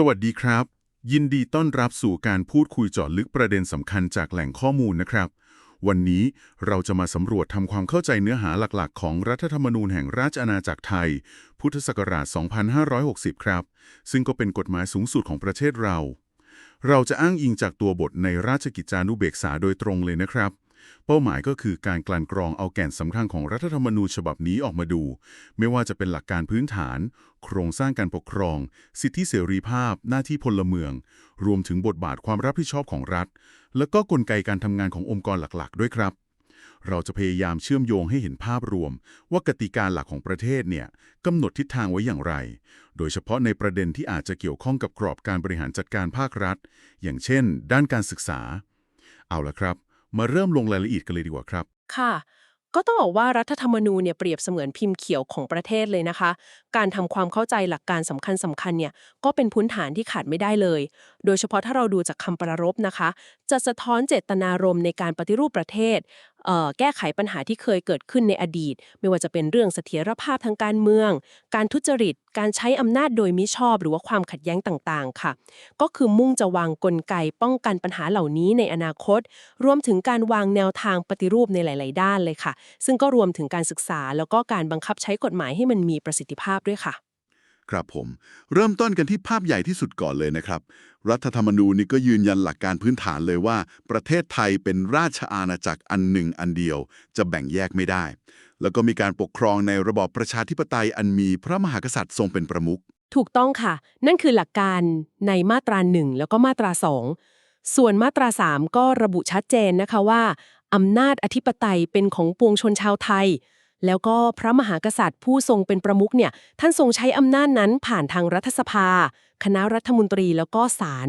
สวัสดีครับ ยินดีต้อนรับสู่การพูดคุยเจาะลึกประเด็นสำคัญจากแหล่งข้อมูลนะครับ วันนี้เราจะมาสำรวจทำความเข้าใจเนื้อหาหลักๆ ของรัฐธรรมนูญแห่งราชอาณาจักรไทย พุทธศักราช 2560 ครับ ซึ่งก็เป็นกฎหมายสูงสุดของประเทศเรา เราจะอ้างอิงจากตัวบทในราชกิจจานุเบกษาโดยตรงเลยนะครับ เป้าหมายก็คือการกลั่นกรองเอาแก่นสำคัญของรัฐธรรมนูญฉบับนี้ออกมาดู ไม่ว่าจะเป็นหลักการพื้นฐาน โครงสร้างการปกครอง สิทธิเสรีภาพ หน้าที่พลเมือง รวมถึงบทบาทความรับผิดชอบของรัฐ และก็กลไกการทำงานขององค์กรหลักๆ ด้วยครับ เราจะพยายามเชื่อมโยงให้เห็นภาพรวม ว่ากติกาหลักของประเทศเนี่ยกำหนดทิศทางไว้อย่างไร โดยเฉพาะในประเด็นที่อาจจะเกี่ยวข้องกับกรอบการบริหารจัดการภาครัฐ อย่างเช่น ด้านการศึกษา เอาละครับ มาเริ่มลงรายละเอียดกันเลยดีกว่าครับ ค่ะ ก็ต้องบอกว่ารัฐธรรมนูญเนี่ยเปรียบเสมือนพิมพ์เขียวของประเทศเลยนะคะ การทำความเข้าใจหลักการสำคัญสำคัญเนี่ยก็เป็นพื้นฐานที่ขาดไม่ได้เลย โดยเฉพาะถ้าเราดูจากคำประรบนะคะ จะสะท้อนเจตนารมณ์ในการปฏิรูปประเทศ แก้ไขปัญหาที่เคยเกิดขึ้นในอดีต ไม่ว่าจะเป็นเรื่องเสถียรภาพทางการเมือง การทุจริต การใช้อำนาจโดยมิชอบ หรือว่าความขัดแย้งต่างๆ ค่ะ ก็คือมุ่งจะวางกลไกป้องกันปัญหาเหล่านี้ในอนาคต รวมถึงการวางแนวทางปฏิรูปในหลาย ๆ ด้านเลยค่ะ ซึ่งก็รวมถึงการศึกษาแล้วก็การบังคับใช้กฎหมายให้มันมีประสิทธิภาพด้วยค่ะ ครับผม เริ่มต้นกันที่ภาพใหญ่ที่สุดก่อนเลยนะครับ รัฐธรรมนูญนี่ก็ยืนยันหลักการพื้นฐานเลยว่า ประเทศไทยเป็นราชอาณาจักรอันหนึ่งอันเดียว จะแบ่งแยกไม่ได้ แล้วก็มีการปกครองในระบอบประชาธิปไตยอันมีพระมหากษัตริย์ทรงเป็นประมุขถูกต้องค่ะ นั่นคือหลักการในมาตราหนึ่งแล้วก็มาตราสองส่วนมาตราสามก็ระบุชัดเจนนะคะว่าอำนาจอธิปไตยเป็นของปวงชนชาวไทย แล้วก็พระมหากษัตริย์ผู้ทรงเป็นประมุขเนี่ย ท่านทรงใช้อำนาจนั้นผ่านทางรัฐสภา คณะรัฐมนตรีแล้วก็ศาล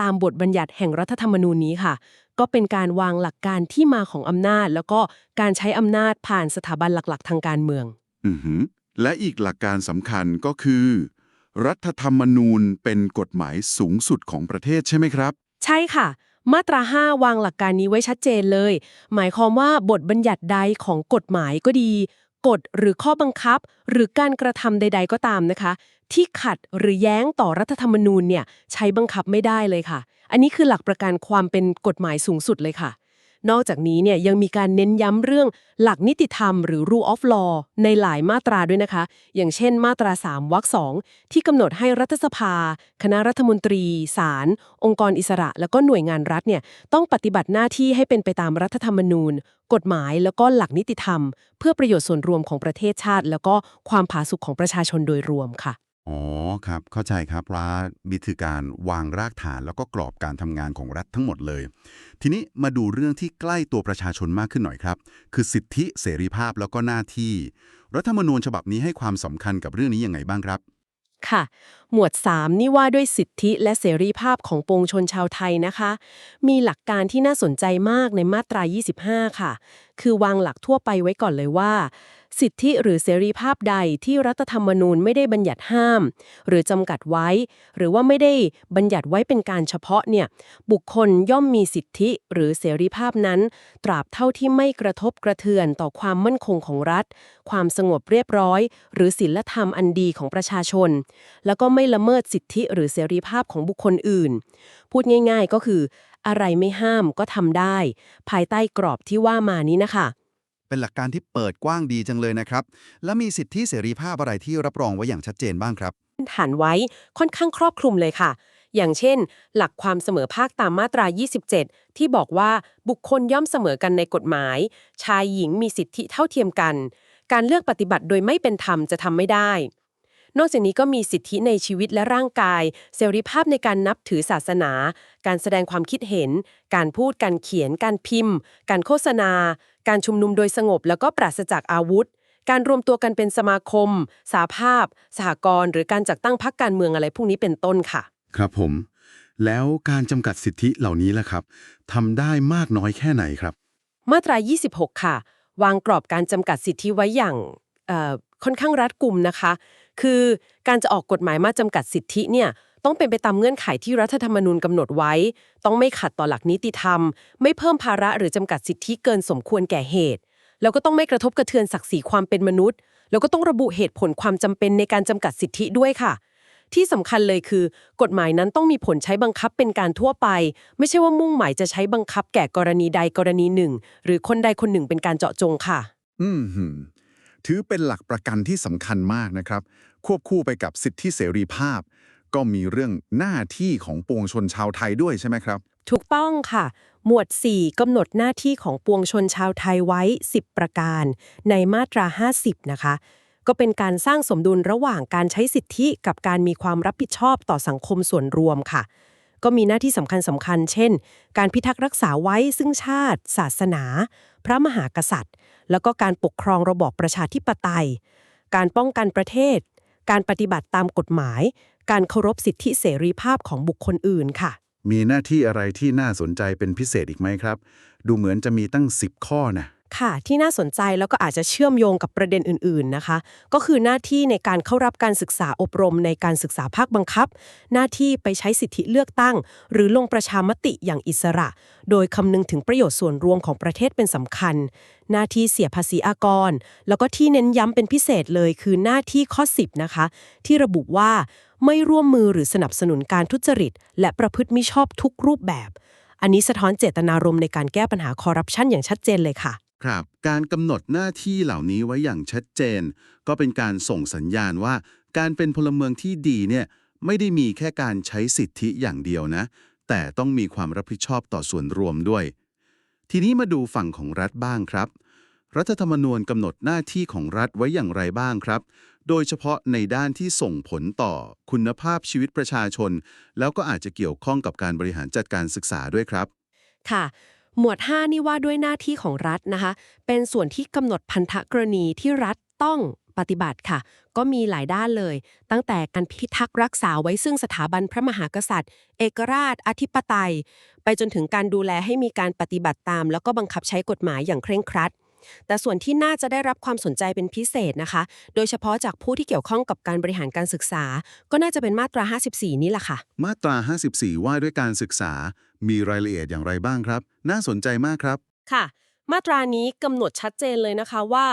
ตามบทบัญญัติแห่งรัฐธรรมนูญนี้ค่ะ ก็เป็นการวางหลักการที่มาของอำนาจ แล้วก็การใช้อำนาจผ่านสถาบันหลักๆ ทางการเมือง อือหือและอีกหลักการสำคัญก็คือ รัฐธรรมนูญเป็นกฎหมายสูงสุดของประเทศใช่ไหมครับ ใช่ค่ะ มาตรา 5 วางหลักการนี้ไว้ชัดเจนเลย หมายความว่าบทบัญญัติใดของกฎหมายก็ดี กฎหรือข้อบังคับ หรือการกระทำใด ๆ ก็ตามนะคะ ที่ขัดหรือแย้งต่อรัฐธรรมนูญเนี่ยใช้บังคับไม่ได้เลยค่ะ อันนี้คือหลักประกันความเป็นกฎหมายสูงสุดเลยค่ะ นอกจากนี้เนี่ยยังมีการเน้นย้ำเรื่องหลักนิติธรรมหรือ rule of law ในหลายมาตราด้วยนะคะ อย่างเช่นมาตรา 3 วรรคสองที่กำหนดให้รัฐสภา คณะรัฐมนตรี ศาล องค์กรอิสระ แล้วก็หน่วยงานรัฐเนี่ยต้องปฏิบัติหน้าที่ให้เป็นไปตามรัฐธรรมนูญ กฎหมายแล้วก็หลักนิติธรรม เพื่อประโยชน์ส่วนรวมของประเทศชาติ แล้วก็ความผาสุกของประชาชนโดยรวมค่ะ อ๋อครับ เข้าใจครับว่าวิธีการวางรากฐานแล้วก็กรอบการทำงานของรัฐทั้งหมดเลย ทีนี้มาดูเรื่องที่ใกล้ตัวประชาชนมากขึ้นหน่อยครับ คือสิทธิเสรีภาพแล้วก็หน้าที่ รัฐธรรมนูญฉบับนี้ให้ความสำคัญกับเรื่องนี้ยังไงบ้างครับ ค่ะ หมวด 3 นี่ว่าด้วยสิทธิและเสรีภาพของปวงชนชาวไทยนะคะ มีหลักการที่น่าสนใจมากในมาตรา 25 ค่ะ คือวางหลักทั่วไปไว้ก่อนเลยว่า สิทธิหรือเสรีภาพใดที่รัฐธรรมนูญไม่ได้บัญญัติห้าม หรือจำกัดไว้ หรือว่าไม่ได้บัญญัติไว้เป็นการเฉพาะเนี่ยบุคคลย่อมมีสิทธิหรือเสรีภาพนั้น ตราบเท่าที่ไม่กระทบกระเทือนต่อความมั่นคงของรัฐ ความสงบเรียบร้อย หรือศีลธรรมอันดีของประชาชน แล้วก็ไม่ละเมิดสิทธิหรือเสรีภาพของบุคคลอื่น พูดง่าย ๆ ก็คือ อะไรไม่ห้ามก็ทำได้ ภายใต้กรอบที่ว่ามานี้นะคะ เป็นหลักการที่เปิดกว้างดีจังเลยนะครับ และมีสิทธิเสรีภาพอะไรที่รับรองไว้อย่างชัดเจนบ้างครับ ฐานไว้ค่อนข้างครอบคลุมเลยค่ะ อย่างเช่น หลักความเสมอภาคตามมาตรา 27 ที่บอกว่าบุคคลย่อมเสมอกันในกฎหมาย ชายหญิงมีสิทธิเท่าเทียมกัน การเลือกปฏิบัติโดยไม่เป็นธรรมจะทำไม่ได้ นอกจากนี้ก็มีสิทธิในชีวิตและร่างกาย เสรีภาพในการนับถือศาสนา การแสดงความคิดเห็น การพูดการเขียน การพิมพ์ การโฆษณา การชุมนุมโดยสงบแล้วก็ปราศจากอาวุธ การรวมตัวกันเป็นสมาคม สาภาพ สหกรณ์หรือการจัดตั้งพรรคการเมืองอะไรพวกนี้เป็นต้นค่ะ ครับผม แล้วการจำกัดสิทธิเหล่านี้ล่ะครับทำได้มากน้อยแค่ไหนครับ มาตรา 26 ค่ะ วางกรอบการจำกัดสิทธิไว้อย่างเอ่อค่อนข้างรัดกุมนะคะ คือการจะออกกฎหมายมาจำกัดสิทธิเนี่ย ต้องเป็นไปตามเงื่อนไขที่รัฐธรรมนูญกำหนดไว้ ต้องไม่ขัดต่อหลักนิติธรรม ไม่เพิ่มภาระหรือจำกัดสิทธิเกินสมควรแก่เหตุ แล้วก็ต้องไม่กระทบกระเทือนศักดิ์ศรีความเป็นมนุษย์ แล้วก็ต้องระบุเหตุผลความจำเป็นในการจำกัดสิทธิด้วยค่ะ ที่สำคัญเลยคือ กฎหมายนั้นต้องมีผลใช้บังคับเป็นการทั่วไป ไม่ใช่ว่ามุ่งหมายจะใช้บังคับแก่กรณีใดกรณีหนึ่ง หรือคนใดคนหนึ่งเป็นการเจาะจงค่ะ อืมหืมถือเป็นหลักประกันที่สำคัญมากนะครับ ควบคู่ไปกับสิทธิเสรีภาพ ก็มีเรื่องหน้าที่ของปวงชนชาวไทยด้วยใช่ไหมครับ ถูกต้องค่ะ หมวด 4กำหนดหน้าที่ของปวงชนชาวไทยไว้ 10 ประการ ในมาตรา 50 นะคะ ก็เป็นการสร้างสมดุลระหว่างการใช้สิทธิกับการมีความรับผิดชอบต่อสังคมส่วนรวมค่ะ ก็มีหน้าที่สำคัญสำคัญ เช่น การพิทักษ์รักษาไว้ซึ่งชาติ ศาสนา พระมหากษัตริย์ แล้วก็การปกครองระบอบประชาธิปไตย การป้องกันประเทศ การปฏิบัติตามกฎหมาย การเคารพสิทธิเสรีภาพของบุคคลอื่นค่ะ มีหน้าที่อะไรที่น่าสนใจเป็นพิเศษอีกไหมครับ ดูเหมือนจะมีตั้ง 10 ข้อนะค่ะที่น่าสนใจแล้วก็อาจจะเชื่อมโยงกับประเด็นอื่นๆนะคะ ก็คือหน้าที่ในการเข้ารับการศึกษาอบรมในการศึกษาภาคบังคับ หน้าที่ไปใช้สิทธิเลือกตั้ง หรือลงประชามติอย่างอิสระ โดยคำนึงถึงประโยชน์ส่วนรวมของประเทศเป็นสำคัญ หน้าที่เสียภาษีอากร แล้วก็ที่เน้นย้ำเป็นพิเศษเลยคือหน้าที่ข้อ 10 นะคะ ที่ระบุว่าไม่ร่วมมือหรือสนับสนุนการทุจริต และประพฤติมิชอบทุกรูปแบบ อันนี้สะท้อนเจตนารมณ์ในการแก้ปัญหาคอร์รัปชันอย่างชัดเจนเลยค่ะ ครับ การกำหนดหน้าที่เหล่านี้ไว้อย่างชัดเจน ก็เป็นการส่งสัญญาณว่า การเป็นพลเมืองที่ดีเนี่ยไม่ได้มีแค่การใช้สิทธิอย่างเดียวนะ แต่ต้องมีความรับผิดชอบต่อส่วนรวมด้วย ทีนี้มาดูฝั่งของรัฐบ้างครับ รัฐธรรมนูญกำหนดหน้าที่ของรัฐไว้อย่างไรบ้างครับ โดยเฉพาะในด้านที่ส่งผลต่อคุณภาพชีวิตประชาชน แล้วก็อาจจะเกี่ยวข้องกับการบริหารจัดการศึกษาด้วยครับ ค่ะ หมวด 5 นี่ว่าด้วยหน้าที่ของรัฐนะคะ เป็นส่วนที่กำหนดพันธกรณีที่รัฐต้องปฏิบัติค่ะ ก็มีหลายด้านเลย ตั้งแต่การพิทักษ์รักษาไว้ซึ่งสถาบันพระมหากษัตริย์ เอกราช อธิปไตย ไปจนถึงการดูแลให้มีการปฏิบัติตาม แล้วก็บังคับใช้กฎหมายอย่างเคร่งครัด แต่ส่วนที่น่าจะได้รับความสนใจเป็นพิเศษนะคะ โดยเฉพาะจากผู้ที่เกี่ยวข้องกับการบริหารการศึกษา ก็น่าจะเป็นมาตรา 54 นี่แหละค่ะ มาตรา 54 ว่าด้วยการศึกษา มีรายละเอียดอย่างไรบ้างครับ น่าสนใจมากครับ ค่ะ มาตรานี้กำหนดชัดเจนเลยนะคะว่า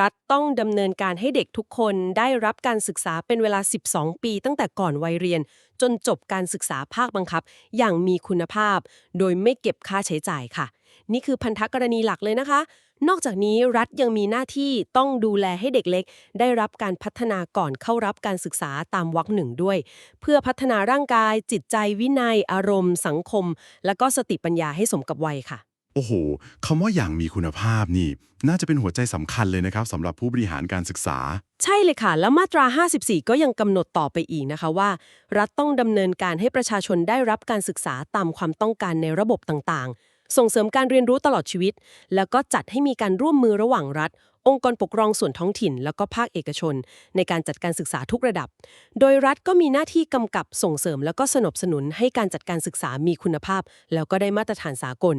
รัฐต้องดำเนินการให้เด็กทุกคนได้รับการศึกษาเป็นเวลา 12 ปี ตั้งแต่ก่อนวัยเรียน จนจบการศึกษาภาคบังคับ อย่างมีคุณภาพ โดยไม่เก็บค่าใช้จ่ายค่ะ นี่คือพันธกรณีหลักเลยนะคะ นอกจากนี้รัฐยังมีหน้าที่ต้องดูแลให้เด็กเล็ก ได้รับการพัฒนาก่อนเข้ารับการศึกษาตามวรรคหนึ่งด้วย เพื่อพัฒนาร่างกาย จิตใจวินัย อารมณ์ สังคม และก็สติปัญญาให้สมกับวัยค่ะโอ้โหคำว่าอย่างมีคุณภาพนี่ น่าจะเป็นหัวใจสำคัญเลยนะครับสำหรับผู้บริหารการศึกษา ใช่เลยค่ะ แล้วมาตรา 54 ก็ยังกำหนดต่อไปอีกนะคะว่า รัฐต้องดำเนินการให้ประชาชนได้รับการศึกษาตามความต้องการในระบบต่างๆ ส่งเสริมการเรียนรู้ตลอดชีวิต แล้วก็จัดให้มีการร่วมมือระหว่างรัฐ องค์กรปกครองส่วนท้องถิ่น แล้วก็ภาคเอกชน ในการจัดการศึกษาทุกระดับ โดยรัฐก็มีหน้าที่กำกับส่งเสริมแล้วก็สนับสนุนให้การจัดการศึกษามีคุณภาพ แล้วก็ได้มาตรฐานสากล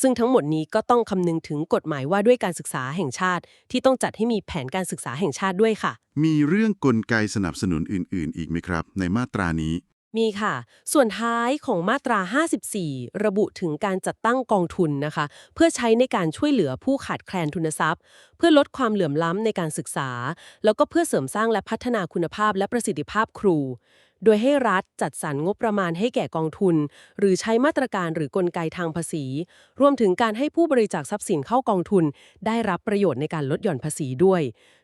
ซึ่งทั้งหมดนี้ก็ต้องคำนึงถึงกฎหมายว่าด้วยการศึกษาแห่งชาติ ที่ต้องจัดให้มีแผนการศึกษาแห่งชาติด้วยค่ะ มีเรื่องกลไกสนับสนุนอื่น ๆ อีกไหมครับ ในมาตรานี้ มีค่ะ ส่วนท้ายของมาตรา 54 ระบุถึงการจัดตั้งกองทุนนะคะ เพื่อใช้ในการช่วยเหลือผู้ขาดแคลนทุนทรัพย์ เพื่อลดความเหลื่อมล้ำในการศึกษา แล้วก็เพื่อเสริมสร้างและพัฒนาคุณภาพและประสิทธิภาพครู โดยให้รัฐจัดสรรงบประมาณให้แก่กองทุน หรือใช้มาตรการหรือกลไกทางภาษี รวมถึงการให้ผู้บริจาคทรัพย์สินเข้ากองทุน ได้รับประโยชน์ในการลดหย่อนภาษีด้วย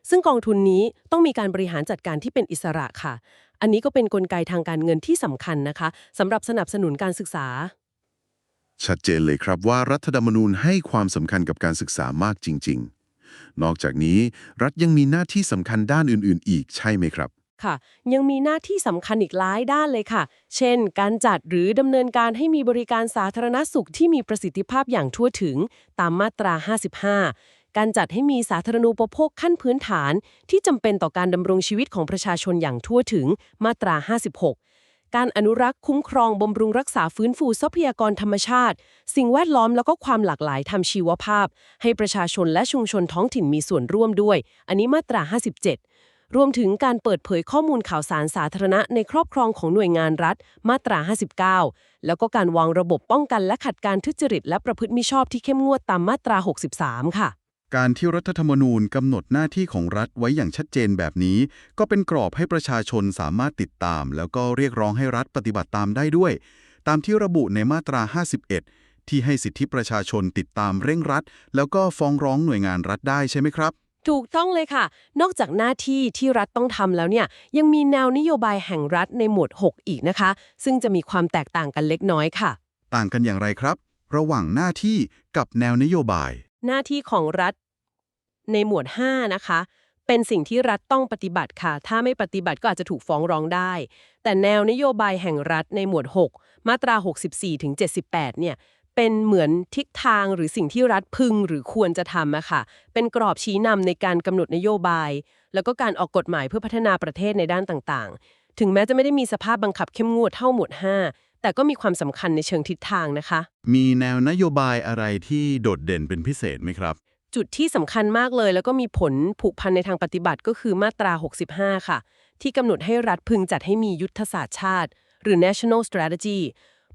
ซึ่งกองทุนนี้ต้องมีการบริหารจัดการที่เป็นอิสระค่ะ อันนี้ก็เป็นกลไกทางการเงินที่สำคัญนะคะสำหรับสนับสนุนการศึกษา ชัดเจนเลยครับว่ารัฐธรรมนูญให้ความสำคัญกับการศึกษามากจริง ๆ นอกจากนี้รัฐยังมีหน้าที่สำคัญด้านอื่น ๆ อีกใช่ไหมครับค่ะยังมีหน้าที่สำคัญอีกหลายด้านเลยค่ะ เช่น การจัดหรือดำเนินการให้มีบริการสาธารณสุขที่มีประสิทธิภาพอย่างทั่วถึงตามมาตรา 55 การจัดให้มีสาธารณูปโภคขั้นพื้นฐาน ที่จำเป็นต่อการดำรงชีวิตของประชาชนอย่างทั่วถึงมาตรา 56 การอนุรักษ์คุ้มครองบำรุงรักษาฟื้นฟูทรัพยากรธรรมชาติ สิ่งแวดล้อมแล้วก็ความหลากหลายทางชีวภาพ ให้ประชาชนและชุมชนท้องถิ่นมีส่วนร่วมด้วย อันนี้มาตรา 57รวมถึงการเปิดเผยข้อมูลข่าวสารสาธารณะในครอบครองของหน่วยงานรัฐ มาตรา 59 แล้วก็การวางระบบป้องกันและขัดการทุจริตและประพฤติมิชอบที่เข้มงวดตามมาตรา 63 ค่ะ การที่รัฐธรรมนูญกำหนดหน้าที่ของรัฐไว้อย่างชัดเจนแบบนี้ ก็เป็นกรอบให้ประชาชนสามารถติดตาม แล้วก็เรียกร้องให้รัฐปฏิบัติตามได้ด้วย ตามที่ระบุในมาตรา 51 ที่ให้สิทธิประชาชนติดตามเร่งรัด แล้วก็ฟ้องร้องหน่วยงานรัฐได้ใช่ไหมครับ ถูกต้องเลยค่ะ นอกจากหน้าที่ที่รัฐต้องทำแล้วเนี่ย ยังมีแนวนโยบายแห่งรัฐในหมวด 6 อีกนะคะ ซึ่งจะมีความแตกต่างกันเล็กน้อยค่ะ ต่างกันอย่างไรครับ ระหว่างหน้าที่กับแนวนโยบาย หน้าที่ของรัฐ ในหมวด 5 นะคะ เป็นสิ่งที่รัฐต้องปฏิบัติค่ะ ถ้าไม่ปฏิบัติก็อาจจะถูกฟ้องร้องได้ แต่แนวนโยบายแห่งรัฐในหมวด 6 มาตรา 64ถึง78 เนี่ยเป็นเหมือนทิศทางหรือสิ่งที่รัฐพึงหรือควรจะทำอะค่ะ เป็นกรอบชี้นำในการกำหนดนโยบาย แล้วก็การออกกฎหมายเพื่อพัฒนาประเทศในด้านต่างๆ ถึงแม้จะไม่ได้มีสภาพบังคับเข้มงวดเท่าหมวด 5 แต่ก็มีความสำคัญในเชิงทิศทางนะคะ มีแนวนโยบายอะไรที่โดดเด่นเป็นพิเศษไหมครับ จุดที่สำคัญมากเลยแล้วก็มีผลผูกพันในทางปฏิบัติก็คือมาตรา 65 ค่ะ ที่กำหนดให้รัฐพึงจัดให้มียุทธศาสตร์ชาติ หรือ national strategy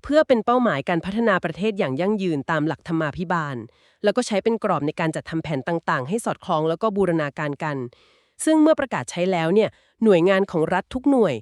เพื่อเป็นเป้าหมายการพัฒนาประเทศอย่างยั่งยืนตามหลักธรรมาภิบาล แล้วก็ใช้เป็นกรอบในการจัดทำแผนต่างๆ ให้สอดคล้องแล้วก็บูรณาการกัน ซึ่งเมื่อประกาศใช้แล้วเนี่ยหน่วยงานของรัฐทุกหน่วย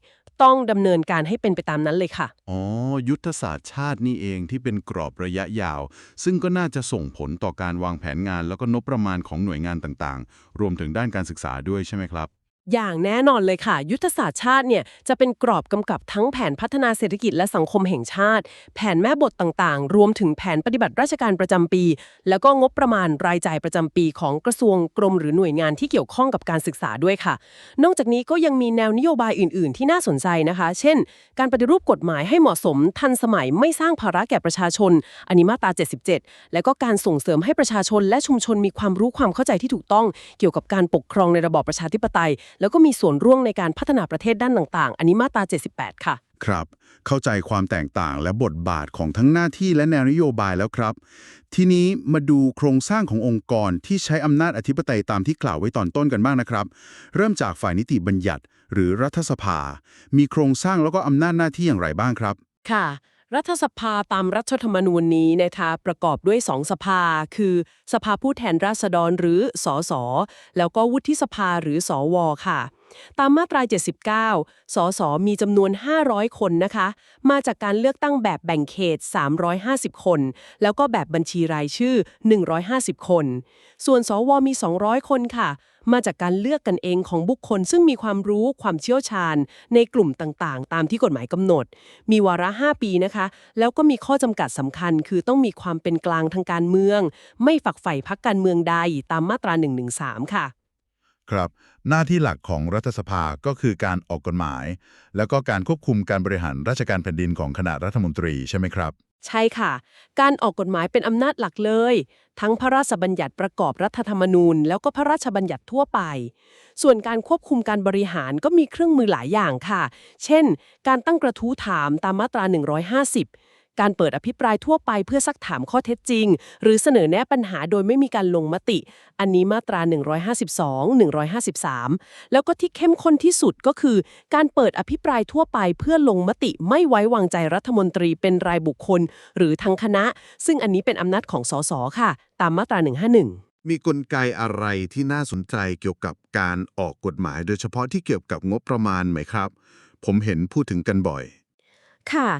ต้องดำเนินการให้เป็นไปตามนั้นเลยค่ะ อ๋อ ยุทธศาสตร์ชาตินี่เองที่เป็นกรอบระยะยาว ซึ่งก็น่าจะส่งผลต่อการวางแผนงาน แล้วก็นบประมาณของหน่วยงานต่างๆ รวมถึงด้านการศึกษาด้วยใช่ไหมครับ อย่างแน่นอนเลยค่ะ ยุทธศาสตร์ชาติเนี่ยจะเป็นกรอบกำกับทั้งแผนพัฒนาเศรษฐกิจและสังคมแห่งชาติ แผนแม่บทต่างๆ รวมถึงแผนปฏิบัติราชการประจำปี แล้วก็งบประมาณรายจ่ายประจำปีของกระทรวงกรมหรือหน่วยงานที่เกี่ยวข้องกับการศึกษาด้วยค่ะ นอกจากนี้ก็ยังมีแนวนโยบายอื่น ๆ ที่น่าสนใจนะคะ เช่น การปฏิรูปกฎหมายให้เหมาะสมทันสมัยไม่สร้างภาระแก่ประชาชนอันนี้มาตรา 77 แล้วก็การส่งเสริมให้ประชาชนและชุมชนมีความรู้ความเข้าใจที่ถูกต้อง เกี่ยวกับการปกครองในระบอบประชาธิปไตยแล้วก็มีส่วนร่วมในการพัฒนาประเทศด้านต่างๆ อันนี้มาตรา 78 ค่ะ ครับ เข้าใจความแตกต่างและบทบาทของทั้งหน้าที่และแนวนโยบายแล้วครับ ทีนี้มาดูโครงสร้างขององค์กรที่ใช้อำนาจอธิปไตยตามที่กล่าวไว้ตอนต้นกันบ้างนะครับ เริ่มจากฝ่ายนิติบัญญัติ หรือรัฐสภา มีโครงสร้างแล้วก็อำนาจหน้าที่อย่างไรบ้างครับ ค่ะ รัฐสภาตามรัฐธรรมนูญนี้นะคะประกอบด้วยสองสภา คือสภาผู้แทนราษฎรหรือสอสอแล้วก็วุฒิสภาหรือสอวค่ะ ตามมาตรา 79 สสมีจำนวน 500 คนนะคะ มาจากการเลือกตั้งแบบแบ่งเขต 350 คน แล้วก็แบบบัญชีรายชื่อ 150 คน ส่วนสวมี 200 คนค่ะ มาจากการเลือกกันเองของบุคคล ซึ่งมีความรู้ความเชี่ยวชาญ ในกลุ่มต่างๆ ตามที่กฎหมายกำหนด มีวาระ 5 ปีนะคะ แล้วก็มีข้อจำกัดสำคัญ คือต้องมีความเป็นกลางทางการเมือง ไม่ฝักใฝ่พักการเมืองใดตามมาตรา 113 ค่ะ ครับ หน้าที่หลักของรัฐสภาก็คือการออกกฎหมาย แล้วก็การควบคุมการบริหารราชการแผ่นดินของคณะรัฐมนตรีใช่ไหมครับ ใช่ค่ะ การออกกฎหมายเป็นอำนาจหลักเลย ทั้งพระราชบัญญัติประกอบรัฐธรรมนูญ แล้วก็พระราชบัญญัติทั่วไป ส่วนการควบคุมการบริหารก็มีเครื่องมือหลายอย่างค่ะ เช่น การตั้งกระทู้ถามตามมาตรา 150 การเปิดอภิปรายทั่วไปเพื่อซักถามข้อเท็จจริง หรือเสนอแนะปัญหาโดยไม่มีการลงมติ อันนี้มาตรา 152 153 แล้วก็ที่เข้มข้นที่สุดก็คือ การเปิดอภิปรายทั่วไปเพื่อลงมติไม่ไว้วางใจรัฐมนตรีเป็นรายบุคคล หรือทั้งคณะ ซึ่งอันนี้เป็นอำนาจของสสค่ะ ตามมาตรา 151มีกลไกอะไรที่น่าสนใจเกี่ยวกับการออกกฎหมาย โดยเฉพาะที่เกี่ยวกับงบประมาณไหมครับ ผมเห็นพูดถึงกันบ่อย ค่ะ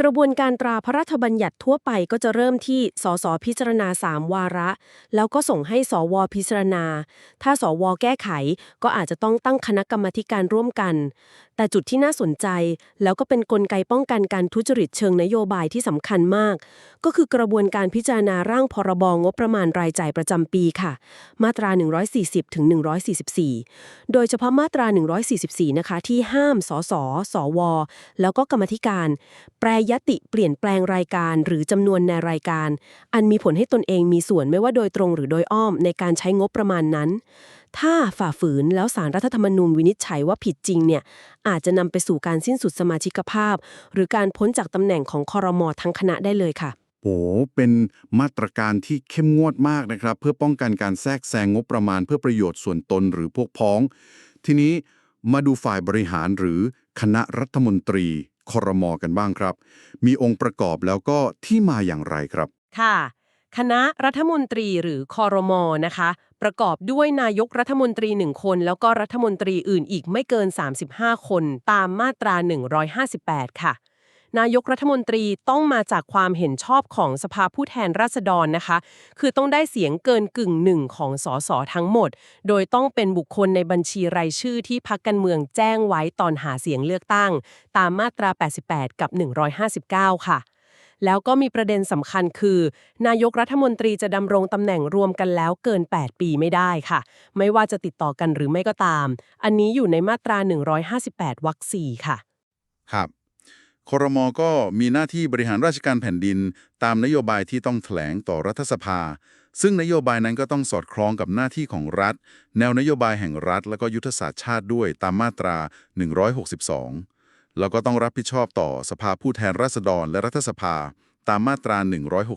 กระบวนการตราพระราชบัญญัติทั่วไปก็จะเริ่มที่สสพิจารณา 3 วาระ แล้วก็ส่งให้สวพิจารณา ถ้าสวแก้ไขก็อาจจะต้องตั้งคณะกรรมธิการร่วมกัน แต่จุดที่น่าสนใจ แล้วก็เป็นนกลไกป้องกันการทุจริตเชิงนโยบายที่สำคัญมาก ก็คือกระบวนการพิจารณาร่างพรบงบประมาณรายจ่ายประจำปีค่ะ มาตรา 140ถึง144 โดยเฉพาะมาตรา 144 นะคะที่ห้ามสสสว แล้วก็กรรมธิการแปรยติเปลี่ยนแปลงรายการหรือจำนวนในรายการ อันมีผลให้ตนเองมีส่วนไม่ว่าโดยตรงหรือโดยอ้อมในการใช้งบประมาณนั้น ถ้าฝ่าฝืนแล้วสารรัฐธรรมนูญวินิจฉัยว่าผิดจริงเนี่ยอาจจะนำไปสู่การสิ้นสุดสมาชิกภาพ หรือการพ้นจากตำแหน่งของคอรมอทั้งคณะได้เลยค่ะโอ้เป็นมาตรการที่เข้มงวดมากนะครับ เพื่อป้องกันการแทรกแซงงบประมาณเพื่อประโยชน์ส่วนตนหรือพวกพ้อง ทีนี้มาดูฝ่ายบริหารหรือคณะรัฐมนตรี คอรมอกันบ้างครับ มีองค์ประกอบแล้วก็ที่มาอย่างไรครับ ค่ะ คณะรัฐมนตรีหรือคอรมอนะคะ ประกอบด้วยนายกรัฐมนตรี 1 คน แล้วก็รัฐมนตรีอื่นอีกไม่เกิน 35 คน ตามมาตรา 158 ค่ะ นายกรัฐมนตรีต้องมาจากความเห็นชอบของสภาผู้แทนราษฎรนะคะ คือต้องได้เสียงเกินกึ่งหนึ่งของสสทั้งหมด โดยต้องเป็นบุคคลในบัญชีรายชื่อที่พักการเมืองแจ้งไว้ตอนหาเสียงเลือกตั้ง ตามมาตรา 88 กับ 159 ค่ะแล้วก็มีประเด็นสำคัญคือ นายกรัฐมนตรีจะดำรงตำแหน่งรวมกันแล้วเกิน 8 ปีไม่ได้ค่ะ ไม่ว่าจะติดต่อกันหรือไม่ก็ตาม อันนี้อยู่ในมาตรา 158วรรค4ค่ะ ครับ ครมก็มีหน้าที่บริหารราชการแผ่นดิน ตามนโยบายที่ต้องแถลงต่อรัฐสภา ซึ่งนโยบายนั้นก็ต้องสอดคล้องกับหน้าที่ของรัฐ แนวนโยบายแห่งรัฐ และก็ยุทธศาสตร์ชาติด้วยตามมาตรา 162 แล้วก็ต้องรับผิดชอบต่อสภาผู้แทนราษฎรและรัฐสภาตามมาตรา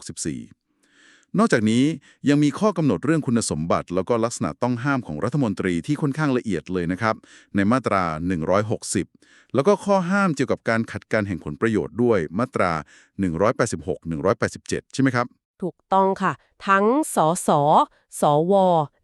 164 นอกจากนี้ยังมีข้อกำหนดเรื่องคุณสมบัติ แล้วก็ลักษณะต้องห้ามของรัฐมนตรีที่ค่อนข้างละเอียดเลยนะครับ ในมาตรา 160 แล้วก็ข้อห้ามเกี่ยวกับการขัดกันแห่งผลประโยชน์ด้วยมาตรา 186 187 ใช่ไหมครับ ถูกต้องค่ะ ทั้งสส สว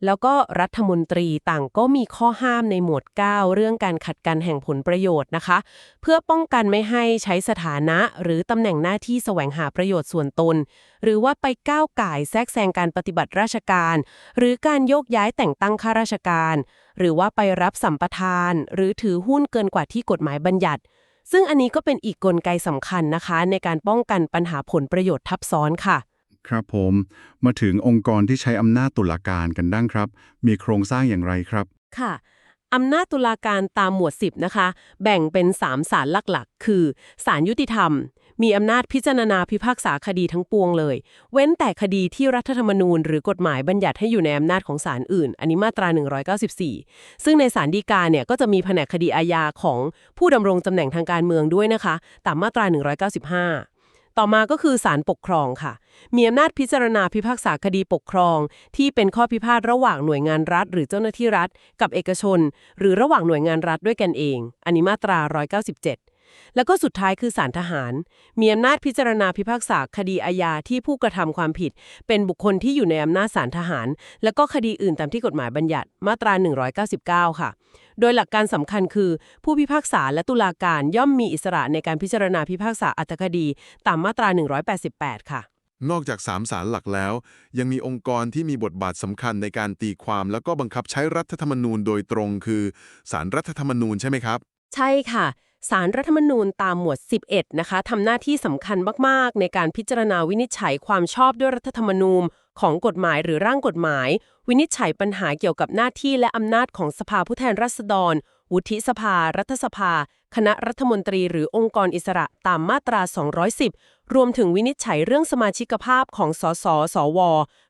แล้วก็รัฐมนตรีต่างก็มีข้อห้ามในหมวด 9 เรื่องการขัดกันแห่งผลประโยชน์นะคะ เพื่อป้องกันไม่ให้ใช้สถานะ หรือตำแหน่งหน้าที่แสวงหาประโยชน์ส่วนตน หรือว่าไปก้าวก่ายแทรกแซงการปฏิบัติราชการ หรือการโยกย้ายแต่งตั้งข้าราชการ หรือว่าไปรับสัมปทาน หรือถือหุ้นเกินกว่าที่กฎหมายบัญญัติ ซึ่งอันนี้ก็เป็นอีกกลไกสำคัญนะคะ ในการป้องกันปัญหาผลประโยชน์ทับซ้อนค่ะ ครับผม มาถึงองค์กรที่ใช้อำนาจตุลาการกันดั้งครับ มีโครงสร้างอย่างไรครับ ค่ะอำนาจตุลาการตามหมวด 10 นะคะ แบ่งเป็น 3 ศาลหลักๆ คือศาลยุติธรรม มีอำนาจพิจารณาพิพากษาคดีทั้งปวงเลย เว้นแต่คดีที่รัฐธรรมนูญ หรือกฎหมายบัญญัติให้อยู่ในอำนาจของศาลอื่น อันนี้มาตรา 194 ซึ่งในศาลฎีกาเนี่ยก็จะมีแผนกคดีอาญาของผู้ดำรงตำแหน่งทางการเมืองด้วยนะคะ ตามมาตรา 195 ต่อมาก็คือศาลปกครองค่ะ มีอำนาจพิจารณาพิพากษาคดีปกครอง ที่เป็นข้อพิพาทระหว่างหน่วยงานรัฐ หรือเจ้าหน้าที่รัฐ กับเอกชน หรือระหว่างหน่วยงานรัฐด้วยกันเอง อันนี้มาตรา 197 แล้วก็สุดท้ายคือศาลทหาร มีอำนาจพิจารณาพิพากษาคดีอาญาที่ผู้กระทำความผิด เป็นบุคคลที่อยู่ในอำนาจศาลทหาร แล้วก็คดีอื่นตามที่กฎหมายบัญญัติมาตรา 199 ค่ะ โดยหลักการสำคัญคือ ผู้พิพากษาและตุลาการย่อมมีอิสระในการพิจารณาพิพากษาอัตคดี ตามมาตรา 188 ค่ะนอกจากสามศาลหลักแล้ว ยังมีองค์กรที่มีบทบาทสำคัญในการตีความแล้วก็บังคับใช้รัฐธรรมนูญโดยตรงคือศาลรรัฐธรรมนูญใช่ไหมครับ ใช่ค่ะ สารรัฐธรรมนูญตามหมวด 11 นะคะทำหน้าที่สำคัญมาก ๆ ในการพิจารณาวินิจฉัยความชอบด้วยรัฐธรรมนูญของกฎหมายหรือร่างกฎหมาย วินิจฉัยปัญหาเกี่ยวกับหน้าที่และอำนาจของสภาผู้แทนราษฎร วุฒิสภา รัฐสภา คณะรัฐมนตรีหรือองค์กรอิสระตามมาตรา 210 รวมถึงวินิจฉัยเรื่องสมาชิกภาพของสสสว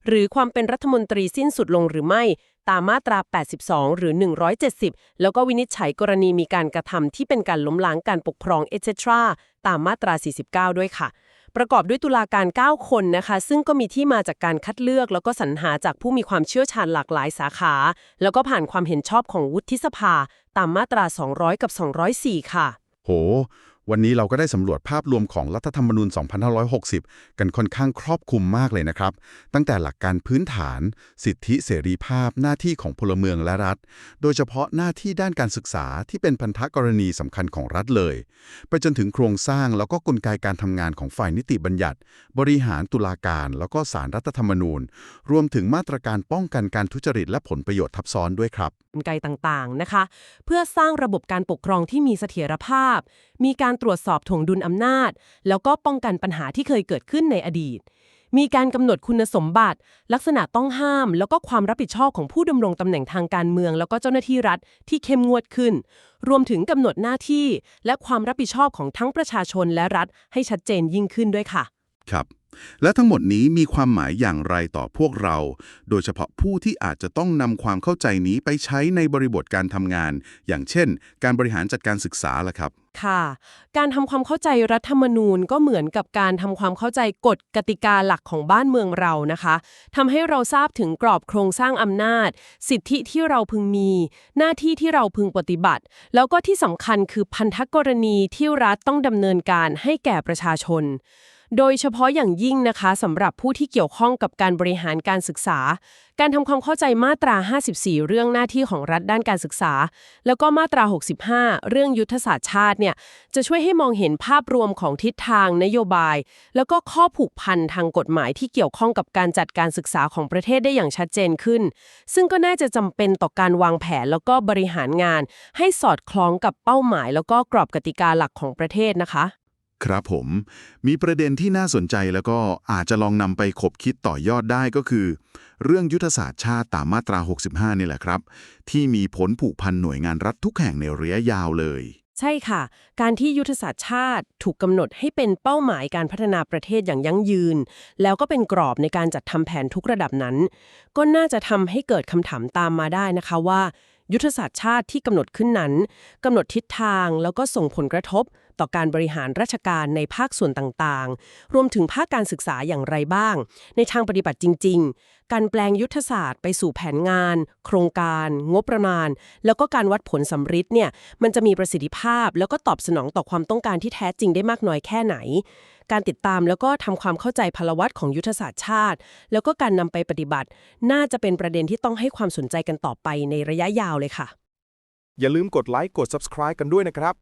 หรือความเป็นรัฐมนตรีสิ้นสุดลงหรือไม่ ตามมาตรา 82 หรือ 170 แล้วก็วินิจฉัยกรณีมีการกระทำที่เป็นการล้มล้างการปกครอง etc. ตามมาตรา 49 ด้วยค่ะ ประกอบด้วยตุลาการ 9 คนนะคะ ซึ่งก็มีที่มาจากการคัดเลือก แล้วก็สรรหาจากผู้มีความเชี่ยวชาญหลากหลายสาขา แล้วก็ผ่านความเห็นชอบของวุฒิสภา ตามมาตรา 200 กับ 204 ค่ะ โห วันนี้เราก็ได้สำรวจภาพรวมของรัฐธรรมนูญ 2560 กันค่อนข้างครอบคลุมมากเลยนะครับ ตั้งแต่หลักการพื้นฐาน สิทธิเสรีภาพ หน้าที่ของพลเมืองและรัฐ โดยเฉพาะหน้าที่ด้านการศึกษาที่เป็นพันธกรณีสำคัญของรัฐเลย ไปจนถึงโครงสร้างแล้วก็กลไกการทำงานของฝ่ายนิติบัญญัติ บริหารตุลาการ แล้วก็สารรัฐธรรมนูญ รวมถึงมาตรการป้องกันการทุจริตและผลประโยชน์ทับซ้อนด้วยครับกลไกต่างๆนะคะ เพื่อสร้างระบบการปกครองที่มีเสถียรภาพ มีการตรวจสอบถ่วงดุลอำนาจ แล้วก็ป้องกันปัญหาที่เคยเกิดขึ้นในอดีต มีการกำหนดคุณสมบัติ ลักษณะต้องห้าม แล้วก็ความรับผิดชอบของผู้ดำรงตำแหน่งทางการเมือง แล้วก็เจ้าหน้าที่รัฐที่เข้มงวดขึ้น รวมถึงกำหนดหน้าที่ และความรับผิดชอบของทั้งประชาชนและรัฐให้ชัดเจนยิ่งขึ้นด้วยค่ะ ครับ และทั้งหมดนี้มีความหมายอย่างไรต่อพวกเรา โดยเฉพาะผู้ที่อาจจะต้องนำความเข้าใจนี้ไปใช้ในบริบทการทำงาน อย่างเช่น การบริหารจัดการศึกษาล่ะครับ ค่ะ การทำความเข้าใจรัฐธรรมนูญก็เหมือนกับการทำความเข้าใจกฎกติกาหลักของบ้านเมืองเรานะคะทำให้เราทราบถึงกรอบโครงสร้างอำนาจ สิทธิที่เราพึงมี หน้าที่ที่เราพึงปฏิบัติ แล้วก็ที่สำคัญคือพันธกรณีที่รัฐต้องดำเนินการให้แก่ประชาชน โดยเฉพาะอย่างยิ่งนะคะสำหรับผู้ที่เกี่ยวข้องกับการบริหารการศึกษา การทำความเข้าใจมาตรา 54 เรื่องหน้าที่ของรัฐด้านการศึกษา แล้วก็มาตรา 65 เรื่องยุทธศาสตร์ชาติเนี่ยจะช่วยให้มองเห็นภาพรวมของทิศทางนโยบาย แล้วก็ข้อผูกพันทางกฎหมายที่เกี่ยวข้องกับการจัดการศึกษาของประเทศได้อย่างชัดเจนขึ้น ซึ่งก็น่าจะจำเป็นต่อการวางแผนแล้วก็บริหารงาน ให้สอดคล้องกับเป้าหมาย แล้วก็กรอบกติกาหลักของประเทศนะคะ ครับผม มีประเด็นที่น่าสนใจแล้วก็อาจจะลองนำไปขบคิดต่อยอดได้ก็คือ เรื่องยุทธศาสตร์ชาติตามมาตรา 65 นี่แหละครับ ที่มีผลผูกพันหน่วยงานรัฐทุกแห่งในระยะยาวเลย ใช่ค่ะ การที่ยุทธศาสตร์ชาติถูกกำหนดให้เป็นเป้าหมายการพัฒนาประเทศอย่างยั่งยืน แล้วก็เป็นกรอบในการจัดทำแผนทุกระดับนั้น ก็น่าจะทำให้เกิดคำถามตามมาได้นะคะว่ายุทธศาสตร์ชาติที่กำหนดขึ้นนั้นกำหนดทิศทางแล้วก็ส่งผลกระทบต่อการบริหารราชการในภาคส่วนต่างๆ รวมถึงภาคการศึกษาอย่างไรบ้าง ในทางปฏิบัติจริง ๆ การแปลงยุทธศาสตร์ไปสู่แผนงาน โครงการ งบประมาณ แล้วก็การวัดผลสำฤทธิ์เนี่ยมันจะมีประสิทธิภาพ แล้วก็ตอบสนองต่อความต้องการที่แท้จริงได้มากน้อยแค่ไหน การติดตามแล้วก็ทำความเข้าใจพลวัตของยุทธศาสตร์ชาติ แล้วก็การนำไปปฏิบัติ น่าจะเป็นประเด็นที่ต้องให้ความสนใจกันต่อไปในระยะยาวเลยค่ะอย่าลืมกดไลค์กด subscribe กันด้วยนะครับ